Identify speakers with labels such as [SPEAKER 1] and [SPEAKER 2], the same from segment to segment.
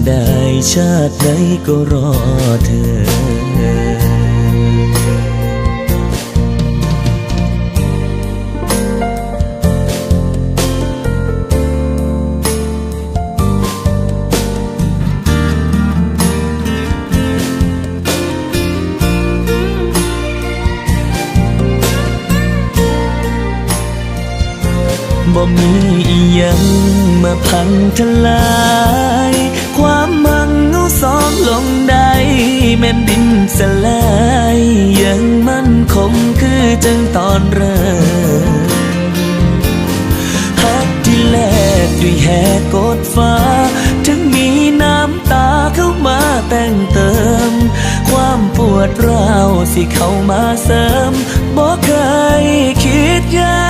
[SPEAKER 1] ำฉันได้ชาติไหนก็รอเธอ บ่มีอีหยังมาพังทลาย ความมังเอาสองลงได้แม่นดินสลายยังมันคงคือจังตอนเริ่มหักที่แลกด้วยแหกกดฟ้า ถึงมีน้ำตาเข้ามาแต่งเติม ความปวดร้าวสิเข้ามาเสริมบอกเคยคิดยา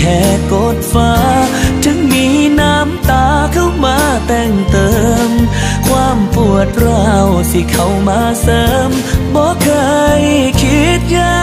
[SPEAKER 1] แค่กดฟ้า ถึงมีน้ำตาเข้ามาแต่งเติม ความปวดร้าวสิเข้ามาเสริมบ่เคยคิดยัง